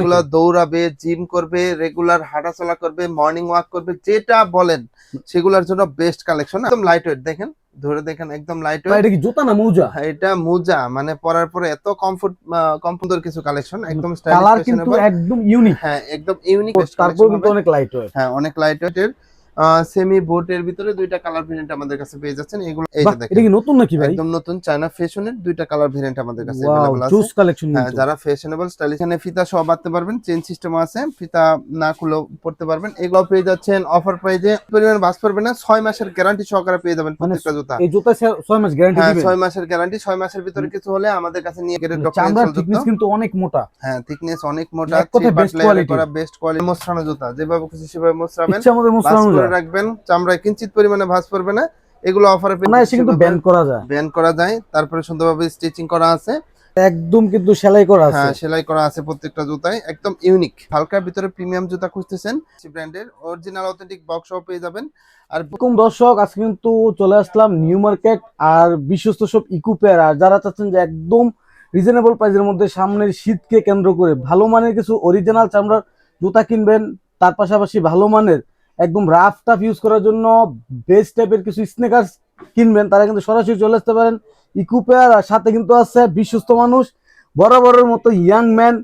এগুলো দৌড়াবে জিম করবে রেগুলার হাঁটাচলা করবে মর্নিং ওয়াক করবে যেটা বলেন সেগুলোর জন্য বেস্ট কালেকশন একদম লাইট ওয়েট দেখেন ধরে দেখেন একদম লাইট ওয়েট এটা কি জুতা না মোজা? এটা মোজা মানে পরার পরে এত কমফোর্ট কমফোর্ট কিছু কালেকশন একদম স্টাইলিশ কালার কিন্তু একদম ইউনিক হ্যাঁ একদম ইউনিক তারপর কিন্তু অনেক লাইট ওয়েট হ্যাঁ অনেক লাইট ওয়েটের সেমি বোটের ভিতরে দুইটা কালার ভেরিয়েন্ট আমাদের কাছে পেয়ে যাচ্ছেন এগুলো এই যে এটা দেখেন কি নতুন নাকি ভাই একদম নতুন চায়না ফ্যাশনের দুইটা কালার ভেরিয়েন্ট আমাদের কাছে ওয়াও अवेलेबल আছে জুস কালেকশন হ্যাঁ, যারা ফ্যাশনেবল স্টাইল এখানে ফিতা সহ বাঁধতে পারবেন চেন সিস্টেম আছে ফিতা না খুলেও পড়তে পারবেন এগুলো পেয়ে যাচ্ছেন অফার প্রাইজে পরিমাণ বাস পারবে না ছয় মাসের গ্যারান্টি সহকারে পেয়ে যাবেন মানে প্রত্যেকটা জুতা এই জুতা সে- ছয় মাস গ্যারান্টি হ্যাঁ দিবেন ছয় মাসের গ্যারান্টি ছয় মাসের ভিতরে কিছু হলে আমাদের কাছে নিয়ে গেলে চামড়ার থিকনেস কিন্তু অনেক মোটা হ্যাঁ থিকনেস অনেক মোটা এক কথায় best quality। করা বেস্ট কোয়ালিটি মোস্রানো জুতা যেভাবে খুশি সেভাবে মোস্রাবেন ইচ্ছা মতো ভাঁজ মুসলানো করে যায় রাখবেন চামড়ায় কিঞ্চিত পরিমাণে ভাঁজ পড়বে না এগুলো অফারে না এসে কিন্তু ব্যান করা যায়। ব্যান করা যায় তারপরে সুন্দরভাবে স্টিচিং করা আছে। একদম কিন্তু সেলাই করা আছে। হ্যাঁ সেলাই করা আছে প্রত্যেকটা জুতায় একদম ইউনিক হালকার ভিতরে প্রিমিয়াম জুতা খুঁজতেছেন ব্র্যান্ডের অরিজিনাল অথেন্টিক বক্স সহ পেয়ে যাবেন। আর এরকম দর্শক আজকে কিন্তু চলে আসলাম নিউ মার্কেট আর বিশ্বস্ত সব ইকুপেয়ার আর যারা চাচ্ছেন যে একদম রিজনেবল প্রাইসের মধ্যে সামনের শীতকে কেন্দ্র করে ভালো মানের কিছু অরিজিনাল চামড়ার জুতা কিনবেন তার পাশাপাশি ভালো মানের একদম রাফ টাফ ইউজ করার জন্য বেস্ট টাইপের কিছু স্নেকার কিনবেন তারা কিন্তু সরাসরি চলে আসতে পারেন। ইকুপেয়ার আর সাথে কিন্তু আছে বিশ্বস্ত মানুষ বরাবরের মতো ইয়াং ম্যান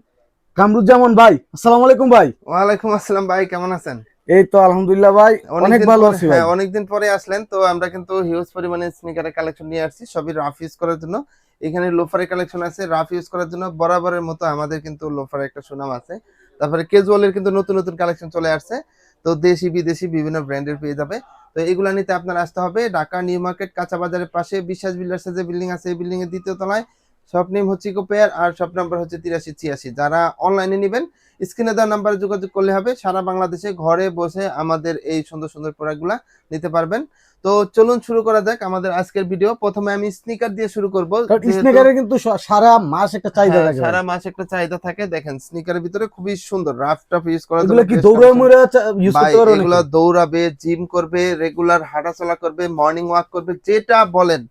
কামরুজ্জামান ভাই। আসসালামু আলাইকুম ভাই। ওয়ালাইকুম আসসালাম ভাই কেমন আছেন? এই তো আলহামদুলিল্লাহ ভাই অনেক অনেকদিন ভালো পরে- আছি ভাই। হ্যাঁ অনেকদিন পরে আসলেন তো আমরা কিন্তু হিউজ পরিমাণে স্নিকারের কালেকশন নিয়ে আসছি সবই রাফ ইউজ করার জন্য। এখানে লোফারের কালেকশন আছে রাফ ইউজ করার জন্য বরাবরের মতো আমাদের কিন্তু লোফারের একটা সুনাম আছে। তারপরে কেজুয়ালের কিন্তু নতুন নতুন কালেকশন চলে আসছে। তো দেশি বিদেশি বিভিন্ন ব্র্যান্ডের পেয়ে যাবে। তো এগুলো নিতে আপনার আসতে হবে ঢাকা, নিউ মার্কেট, কাঁচা বাজারের পাশে। বিশ্বাস বিল্ডার্সের যে বিল্ডিং আছে, এই বিল্ডিং এর দ্বিতীয় তলায়। শপ নেম হচ্ছে কোপেয়ার আর শপ নাম্বার হচ্ছে তিরাশি ছিয়াশি। যারা অনলাইনে নেবেন স্ক্রিনে দেওয়া নাম্বারে যোগাযোগ করলে হবে। সারা বাংলাদেশে ঘরে বসে আমাদের এই সুন্দর সুন্দর প্রোডাক্টগুলা নিতে পারবেন। তো চলুন শুরু করা যাক আমাদের আজকের ভিডিও। প্রথমে আমি স্নিকার দিয়ে শুরু করব। স্নেকারের কিন্তু সারা মাস একটা চাহিদা থাকে। সারা মাস একটা চাহিদা থাকে। দেখেন স্নিকারের ভিতরে খুবই সুন্দর রাফ টাফ ইউজ করা জন্য কি দৌড়ে মুড়ে ইউজ করতে পারো এগুলো দৌড়াবে জিম করবে রেগুলার হাঁটাচলা করবে মর্নিং ওয়াক করবে যেটা বলেন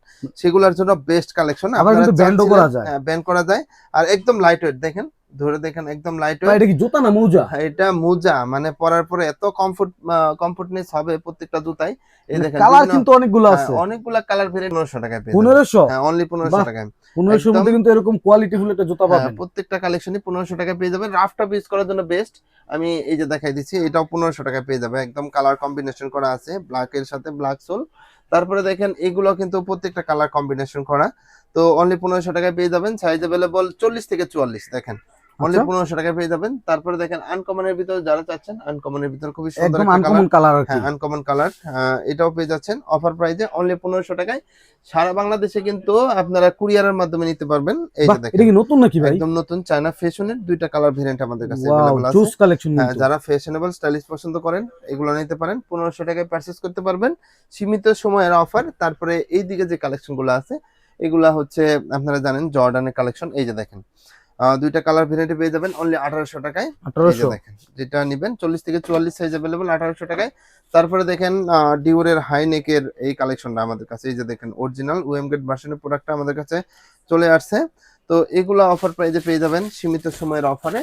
সেগুলোর জন্য বেস্ট কালেকশন আবার কিন্তু band ও করা যায়। ব্যান্ড করা যায়। আর একদম লাইট ওয়েট দেখেন ধরে দেখেন একদম লাইট এটা কি জুতা না মোজা? এটা মোজা। মানে পরার পরে এত কমফোর্ট কমফোর্টনেস হবে প্রত্যেকটা জুতাই এই দেখেন কালার কিন্তু অনেকগুলো হ্যাঁ, আছে। অনেকগুলা কালার ভেরিয়েন্ট পনেরোশো টাকায় পেয়ে যাবেন। পনেরোশো? হ্যাঁ অনলি পনেরোশো বাহ, টাকায়। পনেরোশোর একদম। মধ্যে কিন্তু এরকম কোয়ালিটি ফুল একটা জুতা হ্যাঁ, পাবেন। প্রত্যেকটা কালেকশনই পনেরোশো টাকা পেয়ে যাবেন। রাফটা ইউজ করার জন্য বেস্ট আমি এই যে দেখাই দিচ্ছি এটাও পনেরোশো টাকা পেয়ে যাবে। একদম কালার কম্বিনেশন করা আছে ব্ল্যাক এর সাথে ব্ল্যাক সোল তারপরে দেখেন এগুলো কিন্তু প্রত্যেকটা কালার কম্বিনেশন করা। তো অনলি পনেরোশো টাকায় পেয়ে যাবেন। সাইজ অ্যাভেলেবল চল্লিশ থেকে চুয়াল্লিশ দেখেন। অনলি আচ্ছা। পনেরোশো টাকায় পেয়ে যাবেন তারপরে দেখেন আনকমনের ভিতরে যারা চাচ্ছেন আনকমনের ভিতরে খুবই সুন্দর একদম একটা কালার আনকমন কালার আর কি হ্যাঁ আনকমন কালার এটাও পেয়ে যাচ্ছেন অফার প্রাইজে অনলি পনেরোশো টাকায় সারা বাংলাদেশে কিন্তু আপনারা কুরিয়ারের মাধ্যমে নিতে পারবেন এই বাহ, যে এটা দেখেন কি নতুন নাকি ভাই একদম নতুন চায়না ফ্যাশনের দুইটা কালার ভেরিয়েন্ট আমাদের কাছে ওয়াও अवेलेबल আছে জুস কালেকশন হ্যাঁ, যারা ফ্যাশনেবল স্টাইলিশ পছন্দ করেন এগুলো নিতে পারেন পনেরোশো টাকায় পারচেস করতে পারবেন সীমিত সময়ের অফার তারপরে এই দিকে যে কালেকশন গুলো আছে এগুলা হচ্ছে আপনারা জানেন জর্ডানের কালেকশন এই যে দেখেন আহ, দুইটা কালার ভেরিয়েন্টে পেয়ে যাবেন অনলি আঠারোশো টাকায়। আঠারোশো? দেখেন যেটা নিবেন চল্লিশ থেকে চুয়াল্লিশ সাইজ অ্যাভেলেবল আঠারোশো টাকায়। তারপরে দেখেন ডিওরের হাই নেকের এই কালেকশনটা আমাদের কাছে। এই যে দেখেন অরিজিনাল ওয়েম গেট ভার্সনের প্রোডাক্টটা আমাদের কাছে চলে আসছে। তো এগুলো অফার প্রাইজে পেয়ে যাবেন সীমিত সময়ের অফারে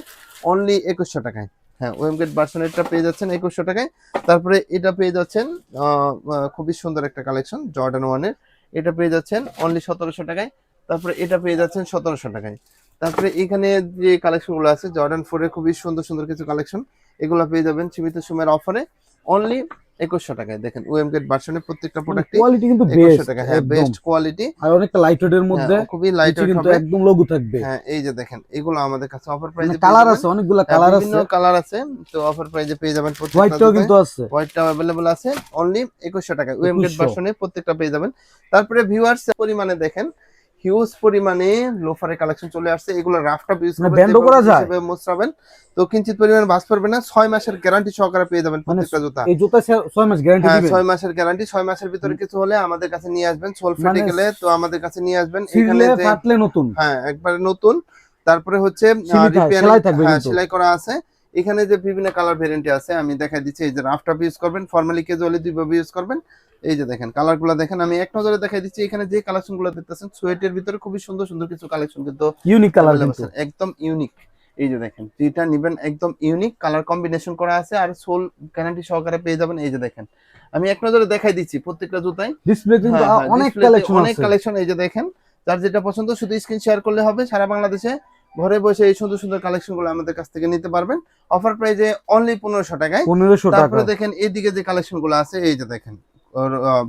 অনলি একুশশো টাকায়। হ্যাঁ ওয়েম গেট ভার্সনেরটা পেয়ে যাচ্ছেন একুশশো টাকায়। তারপরে এটা পেয়ে যাচ্ছেন খুবই সুন্দর একটা কালেকশন জর্ডান ওয়ানের এটা পেয়ে যাচ্ছেন অনলি সতেরোশো টাকায়। তারপরে এটা পেয়ে যাচ্ছেন সতেরোশো টাকায়। তারপরে এখানে যে কালেকশনগুলো আছে জর্ডান ফোর এর খুবই সুন্দর সুন্দর কিছু কালেকশন এগুলো পেয়ে যাবেন সীমিত সময়ের অফারে অনলি একুশশো টাকায়। দেখেন ওএম গেট ভার্সনের প্রত্যেকটা প্রোডাক্ট কোয়ালিটি কিন্তু একুশশো টাকা হ্যাঁ বেস্ট কোয়ালিটি আর অনেকটা লাইটের মধ্যে খুবই লাইট নিচে কিন্তু একদম লঘু থাকবে। হ্যাঁ এই যে দেখেন এগুলো আমাদের কাছে অফার প্রাইসে কালার আছে অনেকগুলো কালার আছে বিভিন্ন কালার আছে তো অফার প্রাইসে পেয়ে যাবেন প্রত্যেকটা হোয়াইটটাও কিন্তু আছে। হোয়াইটটা অ্যাভেলেবল আছে। অনলি একুশশো টাকা ওয়েম গেট 2100 ভার্সনে প্রত্যেকটা পেয়ে যাবেন। তারপরে ভিউয়ার্স পরিমাণে দেখেন হিউজ পরিমাণে লোফারের কালেকশন চলে আসছে। এগুলো রাফটা ইউজ মানে করবেন band করা যায়? মোস্রাবেন তো কিঞ্চিত পরিমাণ বাস পারবে না ছয় মাসের গ্যারান্টি সহকারে পেয়ে যাবেন মানে প্রত্যেকটা জুতা। এই জুতা সে- ছয় মাস গ্যারান্টি দিবেন? ছয় মাসের গ্যারান্টি ছয় মাসের ভিতরে কিছু হলে আমাদের কাছে নিয়ে আসবেন সোল ফেটে মানে গেলে তো আমাদের কাছে নিয়ে আসবেন। এখানে যে ফাটলে নতুন? হ্যাঁ একবারে নতুন। তারপরে হচ্ছে সেলাই থাকবে হ্যাঁ। সেলাই করা আছে। এখানে যে বিভিন্ন কালার ভেরিয়েন্ট আছে আমি দেখাই দিচ্ছি এই যে রাফটা ইউজ করবেন ফর্মালি কেজুয়ালি দুইভাবে ইউজ করবেন। এই যে দেখেন কালারগুলো দেখেন আমি এক নজরে দেখাই দিচ্ছি এখানে যে কালেকশনগুলো দেখতেছেন সোয়েটের ভিতরে খুবই সুন্দর সুন্দর কিছু কালেকশন কিন্তু ইউনিক কালার। একদম ইউনিক এই যে দেখেন যেটা নিবেন একদম ইউনিক কালার কম্বিনেশন করা আছে আর সোল গ্যারান্টি সহকারে পেয়ে যাবেন এই যে দেখেন। আমি এক নজরে দেখাই দিচ্ছি প্রত্যেকটা জুতাই। ডিসপ্লে কিন্তু হ্যাঁ, হ্যাঁ, অনেক কালেকশন অনেক কালেকশন এই যে দেখেন যার যেটা পছন্দ শুধু স্ক্রিন শেয়ার করলে হবে সারা বাংলাদেশে ঘরে বসে এই সুন্দর সুন্দর কালেকশনগুলো আমাদের কাছ থেকে নিতে পারবেন। অফার প্রাইজে অনলি পনেরোশো টাকায়। পনেরোশো টাকা। তারপরে দেখেন এইদিকে যে কালেকশনগুলো আছে এই যে দেখেন।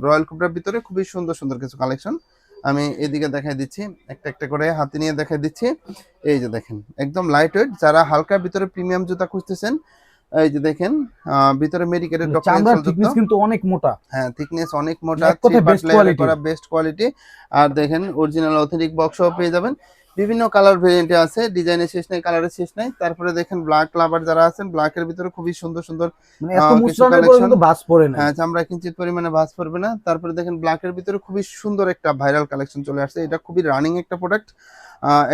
রয়্যাল কুপটার ভিতরে খুবই সুন্দর সুন্দর কিছু কালেকশন আমি এদিকে দেখাই দিচ্ছি একটা একটা করে হাতে নিয়ে দেখাই দিচ্ছি। এই যে দেখেন একদম লাইট ওয়েট যারা হালকা ভিতরে প্রিমিয়াম জুতা খুঁজতেছেন এই যে দেখেন ভিতরে মেডিকেটের চামড়ার থিকনেস কিন্তু অনেক মোটা। হ্যাঁ থিকনেস অনেক মোটা বেস্ট কোয়ালিটি আর দেখেন অরিজিনাল অথেন্টিক বক্সও পেয়ে যাবেন। বিভিন্ন কালার ভেরিয়েন্টে আছে ডিজাইনের শেষ নাই কালারের শেষ নাই। তারপরে দেখেন ব্ল্যাক লাভার যারা আছেন ব্ল্যাক এর ভিতরে খুবই সুন্দর সুন্দর মানে পড়ে না। হ্যাঁ চামড়া কিঞ্চিত পরিমাণে ভাঁজ পড়বে না। তারপরে দেখেন ব্ল্যাক এর ভিতরে খুবই সুন্দর একটা ভাইরাল কালেকশন চলে আসছে। এটা খুবই রানিং একটা প্রোডাক্ট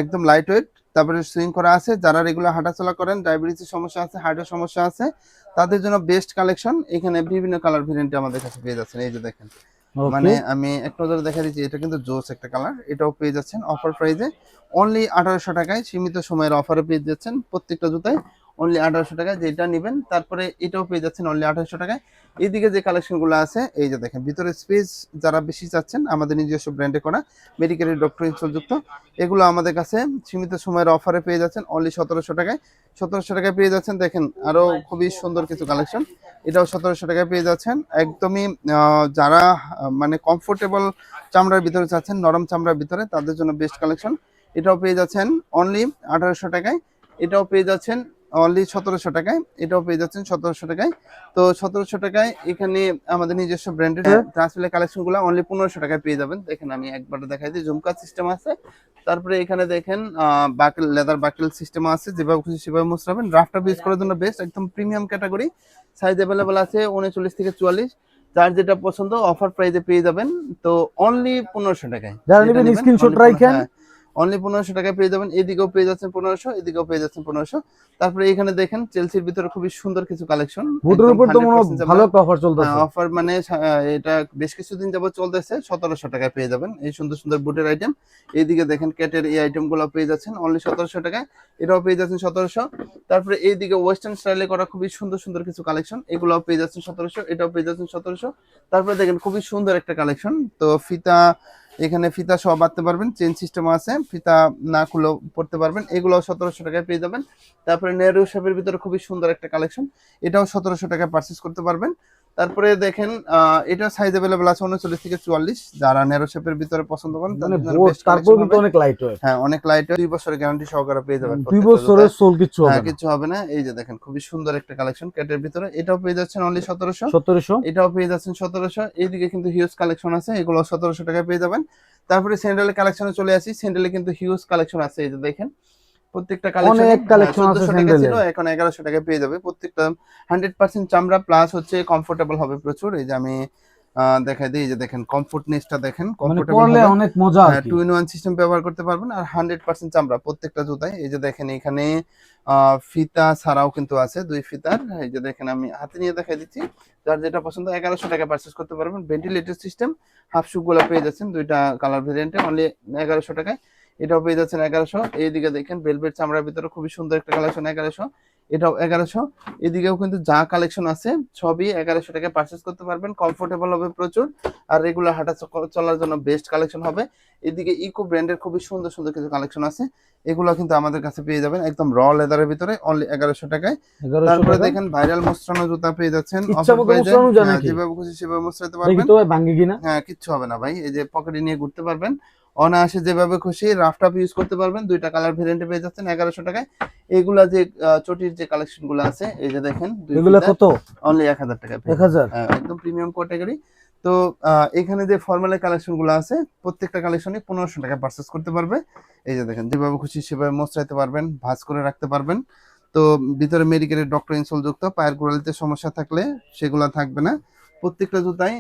একদম লাইট ওয়েট তারপরে সুইং করা আছে যারা রেগুলার হাঁটাচলা করেন ডায়াবেটিসের সমস্যা আছে হার্টের সমস্যা আছে তাদের জন্য বেস্ট কালেকশন এখানে বিভিন্ন কালার ভেরিয়েন্টে আমাদের কাছে পেয়ে যাচ্ছেন। এই যে দেখেন. মানে আমি এক নজরে দেখা দিচ্ছি, এটা কিন্তু জোস একটা কালার এটাও পেয়ে যাচ্ছেন অফার প্রাইজে অনলি আঠারোশো টাকায় সীমিত সময়ের অফারে পেয়ে যাচ্ছেন প্রত্যেকটা জুতায়। অনলি আঠারোশো টাকায় যেটা নেবেন, তারপরে এটাও পেয়ে যাচ্ছেন অনলি আঠারোশো টাকায়। এদিকে যে কালেকশনগুলো আছে, এই যে দেখেন, ভিতরে স্পেস যারা বেশি চাচ্ছেন, আমাদের নিজস্ব ব্র্যান্ডে করা মেডিকেলের ডক্টর যুক্ত, এগুলো আমাদের কাছে সীমিত সময়ের অফারে পেয়ে যাচ্ছেন অনলি সতেরোশো টাকায়। সতেরোশো টাকায় পেয়ে যাচ্ছেন, দেখেন আরও খুবই সুন্দর কিছু কালেকশন এটাও সতেরোশো টাকায় পেয়ে যাচ্ছেন, একদমই যারা মানে কমফোর্টেবল চামড়ার ভিতরে চাচ্ছেন, নরম চামড়ার ভিতরে, তাদের জন্য বেস্ট কালেকশন এটাও পেয়ে যাচ্ছেন অনলি আঠারোশো টাকায়। এটাও পেয়ে যাচ্ছেন অনলি সতেরোশো টাকায় এটাও পেয়ে যাচ্ছেন সতেরোশো টাকায়। তো সতেরোশো টাকায় এখানে আমাদের নিজস্ব ব্র্যান্ডেড ট্রান্সফিলের কালেকশনগুলো অনলি পনেরোশো টাকায় পেয়ে যাবেন। দেখেন আমি একবার দেখাই দিই ঝুমকা সিস্টেম আছে। তারপরে এখানে দেখেন বাকেল লেদার বাকেল সিস্টেম আছে যেভাবে খুশি সেভাবে মুছরাবেন রাফটা ইউজ করার জন্য বেস্ট একদম প্রিমিয়াম ক্যাটাগরি সাইজ অ্যাভেলেবেল আছে উনচল্লিশ থেকে চুয়াল্লিশ। যার যেটা পছন্দ অফার প্রাইজে পেয়ে যাবেন। তো অনলি পনেরোশো টাকায় যারা নেবেন only রাখেন। হ্যাঁ, অনলি পনেরোশো টাকায় পেয়ে যাবেন। এদিকেও পেয়ে যাচ্ছেন পনেরোশো এদিকেও পেয়ে যাচ্ছেন পনেরোশো। তারপরে এখানে দেখেন চেলসির ভিতরে খুবই সুন্দর কিছু কালেকশন বুটের উপর তো ভালো অফার চলতেছে। অফার মানে এটা বেশ কিছুদিন যাবত চলতেছে সতেরোশো টাকায় পেয়ে যাবেন। এই সুন্দর সুন্দর বুটের আইটেম এইদিকে দেখেন ক্যাটের এই আইটেমগুলো পেয়ে যাচ্ছেন অনলি সতেরোশো টাকায়। এটাও পেয়ে যাচ্ছেন সতেরোশো। তারপরে এইদিকে ওয়েস্টার্ন স্টাইলে করা খুবই সুন্দর সুন্দর কিছু কালেকশন এগুলোও পেয়ে যাচ্ছেন সতেরোশো এটাও পেয়ে যাচ্ছেন সতেরোশো। তারপরে দেখেন খুবই সুন্দর একটা কালেকশন তো ফিতা এখানে ফিতা সহ বাঁধতে পারবেন চেন সিস্টেম আছে, ফিতা না খুলেও পড়তে পারবেন, এগুলোও সতেরোশো টাকায় পেয়ে যাবেন। তারপরে নেহরু সাহেবের ভিতরে খুবই সুন্দর একটা কালেকশন এটাও সতেরোশো টাকায় পারচেস করতে পারবেন। তারপরে দেখেন এটা সাইজ অ্যাভেলেবল আছে উনচল্লিশ থেকে চুয়াল্লিশ। যারা নেরো শেপের ভিতরে পছন্দ করেন মানে তারপর কিন্তু অনেক লাইট ওয়েট হ্যাঁ অনেক লাইট দুই বছরের গ্যারান্টি সহকারে পেয়ে যাবেন দুই বছরের সোল কিচ্ছু হবে হ্যাঁ না। কিছু হবে না। এই যে দেখেন খুবই সুন্দর একটা কালেকশন ক্যাটের ভিতরে। এটাও পেয়ে যাচ্ছেন অনলি সতেরোশো। সতেরোশো? এটাও পেয়ে যাচ্ছেন সতেরোশো। এইদিকে কিন্তু হিউজ কালেকশন আছে এগুলো সতেরোশো টাকায় পেয়ে যাবেন। তারপরে স্যান্ডেলের কালেকশনে চলে আসি। স্যান্ডেলে কিন্তু হিউজ কালেকশন আছে এই যে দেখেন। প্রত্যেকটা কালেকশন অনেক আছে স্যান্ডেলের। ছিল এখন এগারোশো টাকায় পেয়ে যাবে। প্রত্যেকটা হান্ড্রেড পার্সেন্ট চামড়া প্লাস হচ্ছে কমফোর্টেবল হবে প্রচুর। এই যে আমি দেখাই দিই যে দেখেন কমফোর্টনেসটা দেখেন মানে কমফোর্টেবল অনেক মজা আর টু ইন ওয়ান সিস্টেম ব্যবহার করতে পারবেন আর হান্ড্রেড পার্সেন্ট চামড়া প্রত্যেকটা জুতায়। এই যে দেখেন এখানে ফিতা ছাড়াও কিন্তু আছে দুই ফিতার। এই যে দেখেন আমি হাতে নিয়ে দেখাই দিচ্ছি। যার যেটা পছন্দ এগারোশো টাকা পারচেস করতে পারবেন। ভেন্টিলেটর সিস্টেম হাফ শু গুলো পেয়ে যাচ্ছেন দুইটা কালার ভেরিয়েন্টে অনলি এগারোশো টাকায়। এটাও পেয়ে যাচ্ছেন এগারোশো। এইদিকে দেখেন বেলভেট চামড়ার ভিতরে খুবই সুন্দর একটা কালেকশন এগারোশো। এটাও এগারোশো। এদিকেও কিন্তু যা কালেকশন আছে সবই এগারোশো টাকায় পারচেস করতে পারবেন। কমফোর্টেবল হবে প্রচুর। আর রেগুলার হাঁটা চলার জন্য বেস্ট কালেকশন হবে। এদিকে ইকো ব্র্যান্ডের খুবই সুন্দর সুন্দর কিছু কালেকশন আছে। এগুলো কিন্তু আমাদের কাছে পেয়ে যাবেন একদম র লেদারের ভিতরে অনলি এগারোশো টাকায়। তারপরে দেখেন ভাইরাল মোস্টানো জুতা পেয়ে যাচ্ছেন। হ্যাঁ? যেভাবে খুশি সেভাবে মোস্টাতে পারবেন। হ্যাঁ কিচ্ছু হবে না ভাই। এই যে পকেটে নিয়ে ঘুরতে পারবেন। অনায়াসে যেভাবে খুশি রাফ টাফ ইউজ করতে পারবেন। দুইটা কালার ভেরিয়েন্টে পেয়ে যাচ্ছেন এগারোশো টাকায়। এগুলা যে চটির যে কালেকশনগুলো আছে এই যে দেখেন এগুলা কত? অনলি এক হাজার টাকা এক হাজার? হ্যাঁ, একদম প্রিমিয়াম ক্যাটাগরি তো এখানে যে ফর্মালের কালেকশনগুলো আছে প্রত্যেকটা কালেকশনই পনেরোশো টাকা পারচেস করতে পারবে। এই যে দেখেন যেভাবে খুশি সেভাবে মোচড়াইতে পারবেন ভাজ করে রাখতে পারবেন। তো ভিতরে মেডিকেলের ডক্টর ইনসোল যুক্ত পায়ের গোড়ালিতে সমস্যা থাকলে সেগুলো থাকবে না। প্রত্যেকটা জুতাই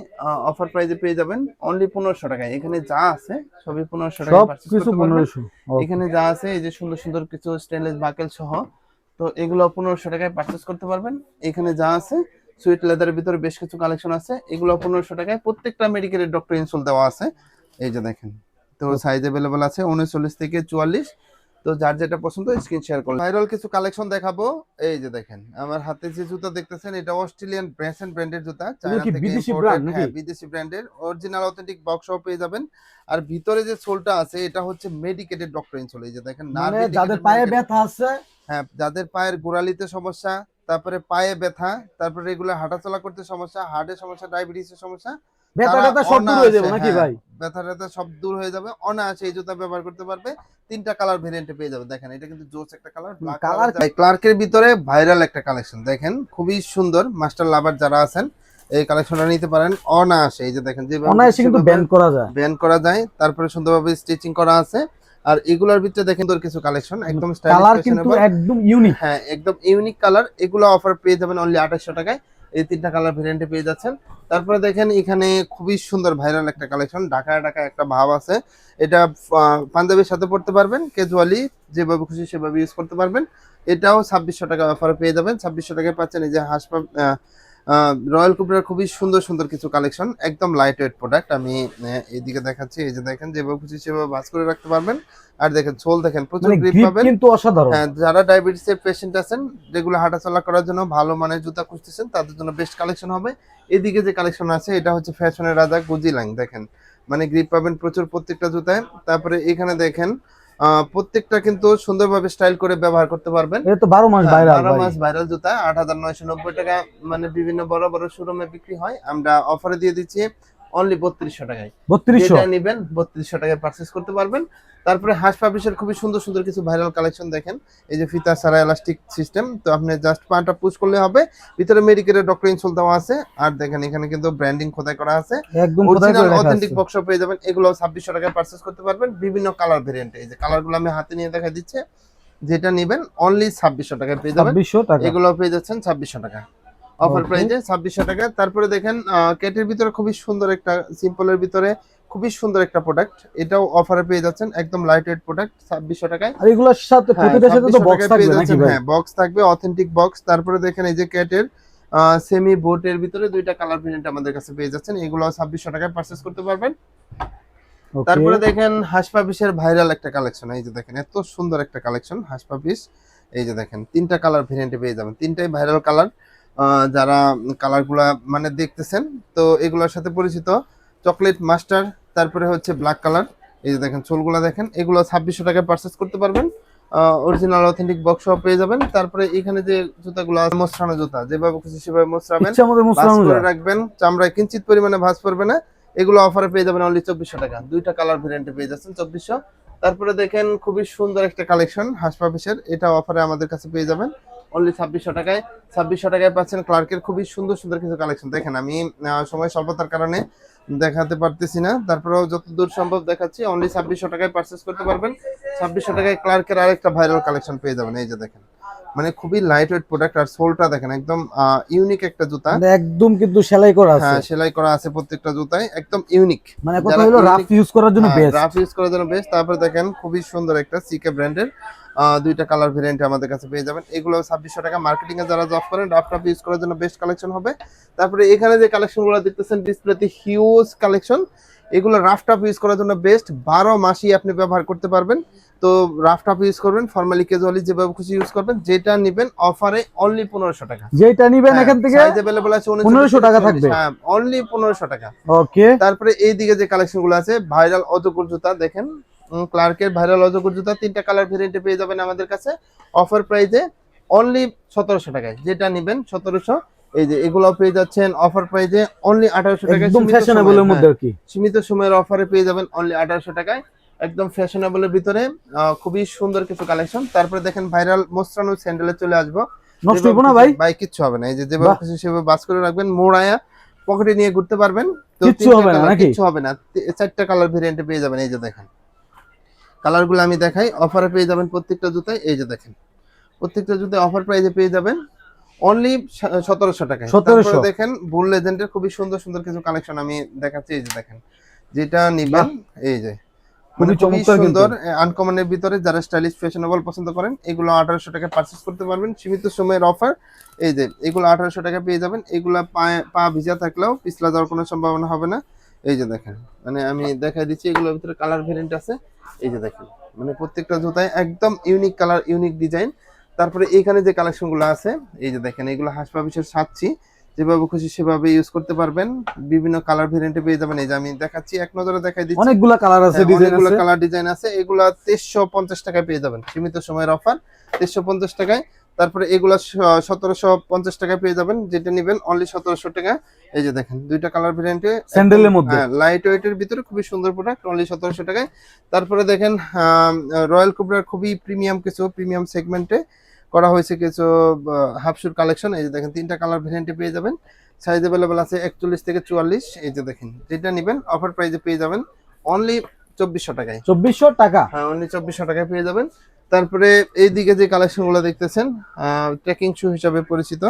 অফার প্রাইজে পেয়ে যাবেন। অনলি পনেরোশো টাকায়। এখানে যা আছে সবই পনেরোশো কিছু পনেরোশো। এখানে যা আছে এই যে সুন্দর সুন্দর কিছু স্টেনলেস বাকেল সহ তো এগুলো পনেরোশো টাকায় পারচেস করতে পারবেন। এখানে যা আছে সুইট লেদারের ভিতরে বেশ কিছু কালেকশন আছে। এগুলো পনেরোশো টাকায় প্রত্যেকটা মেডিকেলের ডক্টর ইনসুল দেওয়া আছে। এই যে দেখেন তো সাইজ অ্যাভেলেবল আছে উনচল্লিশ থেকে চুয়াল্লিশ। তো যার যেটা পছন্দ স্ক্রিন শেয়ার করুন। ভাইরাল কিছু কালেকশন দেখাবো। এই যে দেখেন আমার হাতে যে জুতা দেখতেছেন এটা অস্ট্রেলিয়ান ব্র্যান্ড ব্র্যান্ডের জুতা। চায়না থেকে বিদেশি? হ্যাঁ বিদেশি ব্র্যান্ডের অরিজিনাল অথেন্টিক বক্স সহ পেয়ে যাবেন। আর ভিতরে যে সোলটা আছে এটা হচ্ছে মেডিকেটেড ডক্টর ইনসোল এই যে দেখেন মানে যাদের পায়ে ব্যথা আছে? হ্যাঁ যাদের পায়ের গোড়ালিতে সমস্যা তারপরে পায়ে ব্যথা তারপরে রেগুলার হাঁটাচলা করতে সমস্যা হার্টের সমস্যা ডায়াবেটিসের সমস্যা ব্যথা সব দূর হয়ে যাবে নাকি হ্যাঁ, ভাই? ব্যথা সব দূর হয়ে যাবে। অনায়াসে এই জুতা ব্যবহার করতে পারবে। তিনটা কালার ভেরিয়েন্টে পেয়ে যাবে। দেখেন এটা কিন্তু জোস একটা কালার কালার ক্লার্কের ভিতরে ভাইরাল একটা কালেকশন দেখেন খুবই সুন্দর। মাস্টার লাভার যারা আছেন এই কালেকশনটা নিতে পারেন। অনায়াসে এই যে দেখেন যে অনায়াসে কিন্তু ব্যান করা যায়। ব্যান করা যায়। তারপরে সুন্দরভাবে স্টিচিং করা আছে। আর এগুলোর ভিতরে দেখেন তোর কিছু কালেকশন একদম কালার কিন্তু একদম ইউনিক হ্যাঁ একদম ইউনিক কালার এগুলো অফার পেয়ে যাবেন অনলি আঠাশশো টাকায়। এই তিনটা কালার ভেরিয়েন্টে পেয়ে যাচ্ছেন। তারপরে দেখেন এখানে খুবই সুন্দর ভাইরাল একটা কালেকশন ঢাকা ঢাকা একটা ভাব আছে। এটা পাঞ্জাবির সাথে পড়তে পারবেন ক্যাজুয়ালি যেভাবে খুশি সেভাবে ইউজ করতে পারবেন। এটাও ছাব্বিশশো টাকা অফারে পেয়ে যাবেন। ছাব্বিশশো টাকায় পাচ্ছেন এই যে হাসপা রয়্যাল কুপরার খুবই সুন্দর সুন্দর কিছু কালেকশন একদম লাইট ওয়েট প্রোডাক্ট আমি এইদিকে দেখাচ্ছি এই যে দেখেন যেভাবে খুশি সেভাবে ভাঁজ করে রাখতে পারবেন। আর দেখেন সোল দেখেন প্রচুর মানে গ্রিপ গ্রিপ পাবেন। কিন্তু অসাধারণ। হ্যাঁ যারা ডায়াবেটিস এর পেশেন্ট আছেন যেগুলো হাঁটাচলা করার জন্য ভালো মানের জুতা খুঁজতেছেন তাদের জন্য বেস্ট কালেকশন হবে। এদিকে যে কালেকশন আছে এটা হচ্ছে ফ্যাশনের রাজা গুজি লাইন দেখেন। মানে গ্রিপ পাবেন প্রচুর প্রত্যেকটা জুতায়। তারপরে এখানে দেখেন প্রত্যেকটা কিন্তু সুন্দরভাবে স্টাইল করে ব্যবহার করতে পারবেন। এটা তো বারো মাস হ্যাঁ, ভাইরাল বারো ভাই। মাস ভাইরাল জুতা আট হাজার নয়শো নব্বই টাকা মানে বিভিন্ন বড় বড় শোরুমে বিক্রি হয়। আমরা অফারে দিয়ে দিচ্ছি অনলি বত্রিশশো টাকায়। বত্রিশশো? নিবেন বত্রিশশো টাকায় পারচেস করতে পারবেন। তারপরে হাঁস পাবলিশের খুবই সুন্দর সুন্দর কিছু ভাইরাল কালেকশন দেখেন। এই যে ফিতা সারা এলাস্টিক সিস্টেম তো আপনি জাস্ট পাটা পুশ করলে হবে। ভিতরে মেডিকেলের ডক্টর ইনসোল দেওয়া আছে। আর দেখেন এখানে কিন্তু ব্র্যান্ডিং খোদাই করা আছে। একদম অরিজিনাল অথেন্টিক। বক্স পেয়ে যাবেন। এগুলো ছাব্বিশশো টাকায় পারচেস করতে পারবেন। বিভিন্ন কালার ভেরিয়েন্টে এই যে কালারগুলো আমি হাতে নিয়ে দেখা দিচ্ছে। যেটা নিবেন অনলি ছাব্বিশশো টাকায় পেয়ে যাবেন। এগুলো পেয়ে যাচ্ছেন ছাব্বিশশো টাকা। অফার. প্রাইসে ছাব্বিশশো টাকা। তারপরে দেখেন কেটের ভিতরে খুবই সুন্দর একটা সিম্পলের ভিতরে খুবই সুন্দর একটা প্রোডাক্ট এটাও অফারে পেয়ে যাচ্ছেন একদম লাইট ওয়েট প্রোডাক্ট ছাব্বিশশো টাকায়। আর এগুলোর সাথে প্রতিটার সাথে তো বক্স থাকবে নাকি হ্যাঁ বক্স থাকবে অথেন্টিক বক্স তারপরে দেখেন এই যে ক্যাটের সেমি বোটের ভিতরে দুইটা কালার ভেরিয়েন্ট আমাদের কাছে পেয়ে যাচ্ছেন। এগুলো ছাব্বিশশো টাকায় পারচেস করতে পারবেন। তারপরে দেখেন হাসপাপিসের ভাইরাল একটা কালেকশন এই যে দেখেন এত সুন্দর একটা কালেকশন হাসপাপিস। এই যে দেখেন তিনটা কালার ভেরিয়েন্টে পেয়ে যাবেন। তিনটাই ভাইরাল কালার যারা কালারগুলা মানে দেখতেছেন তো এগুলোর সাথে পরিচিত চকলেট মাস্টার তারপরে হচ্ছে ব্ল্যাক কালার এই যে দেখেন চুলগুলা দেখেন এগুলো ছাব্বিশশো টাকায় পারচেস করতে পারবেন। অরিজিনাল অথেন্টিক বক্স পেয়ে যাবেন। তারপরে এখানে যে জুতাগুলো আছে মোসরানো জুতা যেভাবে খুশি সেভাবে মোসরাবেন করে রাখবেন চামড়ায় কিঞ্চিত পরিমাণে ভাঁজ পড়বে না। এগুলো অফারে পেয়ে যাবেন অনলি চব্বিশশো টাকা। দুইটা কালার ভেরিয়েন্টে পেয়ে যাচ্ছেন চব্বিশশো। তারপরে দেখেন খুবই সুন্দর একটা কালেকশন হাসপাপিসের এটা অফারে আমাদের কাছে পেয়ে যাবেন। অনলি ছাব্বিশশো টাকায়। ছাব্বিশশো টাকায় পাচ্ছেন ক্লার্কের খুবই সুন্দর সুন্দর কিছু কালেকশন দেখেন আমি সময় স্বল্পতার কারণে দেখাতে পারতেছি না। তারপরেও যত দূর সম্ভব দেখাচ্ছি অনলি ছাব্বিশশো টাকায় পারচেস করতে পারবেন। ছাব্বিশশো টাকায় ক্লার্কের আরেকটা ভাইরাল কালেকশন পেয়ে যাবেন। এই যে দেখেন মানে খুবই লাইট ওয়েট প্রোডাক্ট আর সোলটা দেখেন একদম ইউনিক একটা জুতা। মানে একদম কিন্তু সেলাই করা আছে। হ্যাঁ সেলাই করা আছে প্রত্যেকটা জুতায় একদম ইউনিক মানে কথা হলো রাফ ইউজ করার জন্য বেস্ট রাফ ইউজ করার জন্য বেস্ট তারপরে দেখেন খুবই সুন্দর একটা সিকে ব্র্যান্ডের দুইটা কালার ভেরিয়েন্ট আমাদের কাছে পেয়ে যাবেন এগুলো ছাব্বিশশো টাকা মার্কেটিং এ যারা জব করেন রাফ রাফ ইউজ করার জন্য বেস্ট কালেকশন হবে তারপরে এখানে যে কালেকশন গুলো দেখতেছেন ডিসপ্লেতে হিউজ কালেকশন এগুলো রাফ টাফ ইউজ করার জন্য বেস্ট বারো মাসই আপনি ব্যবহার করতে পারবেন তো রাফ টাফ ইউজ করবেন ফর্মালি ক্যাজুয়ালি যেভাবে খুশি ইউজ করবেন যেটা নেবেন অফারে অনলি পনেরোশো টাকা যেটা নিবেন এখান থেকে সাইজ अवेलेबल আছে 1500 টাকা থাকবে। হ্যাঁ অনলি পনেরোশো টাকা ওকে তারপরে এই দিকে যে কালেকশন গুলো আছে ভাইরাল অজগর জুতা দেখেন ক্লার্কের ভাইরাল অজগর জুতা তিনটা কালার ভেরিয়েন্টে পেয়ে যাবেন আমাদের কাছে। অফার প্রাইসে অনলি সতেরোশো টাকায়। যেটা নিবেন সতেরোশো এই যে এগুলো পেয়ে যাচ্ছেন। অফার প্রাইসে অনলি আঠারোশো টাকায় একদম ফ্যাশনেবলের মধ্যে আর কি। সীমিত সময়ের অফারে পেয়ে যাবেন অনলি আঠারোশো টাকায়। একদম ফ্যাশনেবলের ভিতরে খুবই সুন্দর কিছু কালেকশন তারপরে দেখেন ভাইরাল মোস্টানো স্যান্ডেলে চলে আসব। নষ্ট হইব না ভাই? ভাই কিচ্ছু হবে না। এই যে যেভাবে খুশি সেভাবে বাস করে রাখবেন। মোড়ায়া পকেটে নিয়ে ঘুরতে পারবেন। তো কিচ্ছু হবে না, কিচ্ছু হবে না। চারটা কালার ভেরিয়েন্টে পেয়ে যাবেন। এই যে দেখেন। কালারগুলো আমি দেখাই। অফারে পেয়ে যাবেন প্রত্যেকটা জুতায়। এই যে দেখেন প্রত্যেকটা জুতায় অফার প্রাইসে পেয়ে যাবেন অনলি সতেরোশো 1700 তারপরে দেখেন বুল লেজেন্ডের খুবই সুন্দর সুন্দর কিছু কালেকশন আমি দেখাচ্ছি। এই যে দেখেন যেটা নিবেন এই যে খুবই খুবই চমৎকার সুন্দর আনকমনের ভিতরে যারা স্টাইলিশ ফ্যাশনেবল পছন্দ করেন এগুলো আঠারোশো টাকা পারচেস করতে পারবেন। সীমিত সময়ের অফার এই যে এগুলো আঠারোশো টাকা পেয়ে যাবেন। এগুলো পা ভিজা থাকলেও পিছলা যাওয়ার কোনো সম্ভাবনা হবে না। এই যে দেখেন মানে আমি দেখাই দিচ্ছি এগুলোর ভিতরে কালার ভেরিয়েন্ট আছে। এই যে দেখেন মানে প্রত্যেকটা জুতায় একদম ইউনিক কালার ইউনিক ডিজাইন তারপরে এখানে যে কালেকশনগুলো আছে এই যে দেখেন এগুলো হাসপাবিশের সাতছি যেভাবে খুশি সেভাবে ইউজ করতে পারবেন। বিভিন্ন কালার ভেরিয়েন্টে পেয়ে যাবেন। এই যে আমি দেখাচ্ছি এক নজরে দেখাই দিচ্ছি। অনেকগুলা কালার আছে ডিজাইন অনেকগুলো আছে। কালার ডিজাইন আছে। এগুলা তেইশশো পঞ্চাশ টাকায় পেয়ে যাবেন। সীমিত সময়ের অফার তেইশশো পঞ্চাশ টাকায় তারপরে এগুলা সতেরোশো পঞ্চাশ টাকায় পেয়ে যাবেন যেটা নিবেন অনলি সতেরোশো টাকা। এই যে দেখেন দুইটা কালার ভেরিয়েন্টে স্যান্ডেলের মধ্যে। লাইট ওয়েটের ভিতরে খুবই সুন্দর প্রোডাক্ট অনলি সতেরোশো টাকায়। তারপরে দেখেন রয়্যাল কুবরার খুবই প্রিমিয়াম কিছু প্রিমিয়াম সেগমেন্টে করা হয়েছে কিছু হাফশুর কালেকশন এই যে দেখেন তিনটা কালার ভেরিয়েন্টে পেয়ে যাবেন। সাইজ অ্যাভেলেবল আছে একচল্লিশ থেকে চুয়াল্লিশ। এই যে দেখেন যেটা নেবেন অফার প্রাইসে পেয়ে যাবেন অনলি চব্বিশশো টাকায়। চব্বিশশো টাকা? হ্যাঁ অনলি চব্বিশশো টাকায় পেয়ে যাবেন। তারপরে এইদিকে যে কালেকশনগুলো দেখতেছেন ট্রেকিং শু হিসাবে পরিচিত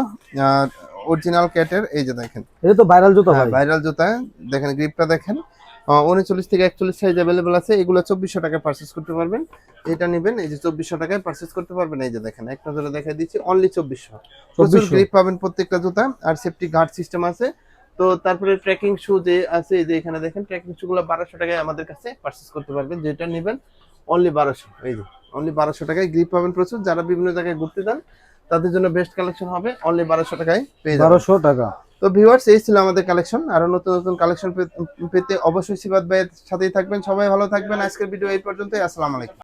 অরিজিনাল ক্যাটের এই যে দেখেন। এটা তো ভাইরাল জুতো ভাই। ভাইরাল জুতা দেখেন গ্রিপটা দেখেন। উনচল্লিশ থেকে একচল্লিশ সাইজ অ্যাভেলেবল আছে এগুলো চব্বিশশো টাকায় পারচেস করতে পারবেন। এটা নেবেন এই যে চব্বিশশো টাকায় পারচেস করতে পারবেন এই যে দেখেন এক নজরে দেখা দিচ্ছি অনলি চব্বিশশো। প্রচুর 2400 গ্রিপ পাবেন প্রত্যেকটা জুতা আর সেফটি গার্ড সিস্টেম আছে। তো তারপরে ট্রেকিং শু যে আছে এই যে এখানে দেখেন ট্রেকিং শু গুলো বারোশো টাকায় আমাদের কাছে পারচেস করতে পারবেন যেটা নেবেন অনলি বারোশো এই যে। অনলি বারোশো টাকায় গ্রিপ পাবেন প্রচুর। যারা বিভিন্ন জায়গায় ঘুরতে যান তাদের জন্য বেস্ট কালেকশন হবে। অনলি বারোশো টাকায় পেয়ে যাবেন। বারোশো টাকা। তো ভিউয়ার্স এই ছিল আমাদের কালেকশন আরও নতুন নতুন কালেকশন পেতে অবশ্যই সিবাদ ভাইয়ের সাথেই থাকবেন। সবাই ভালো থাকবেন। আজকের ভিডিও এই পর্যন্তই। আসসালামু আলাইকুম।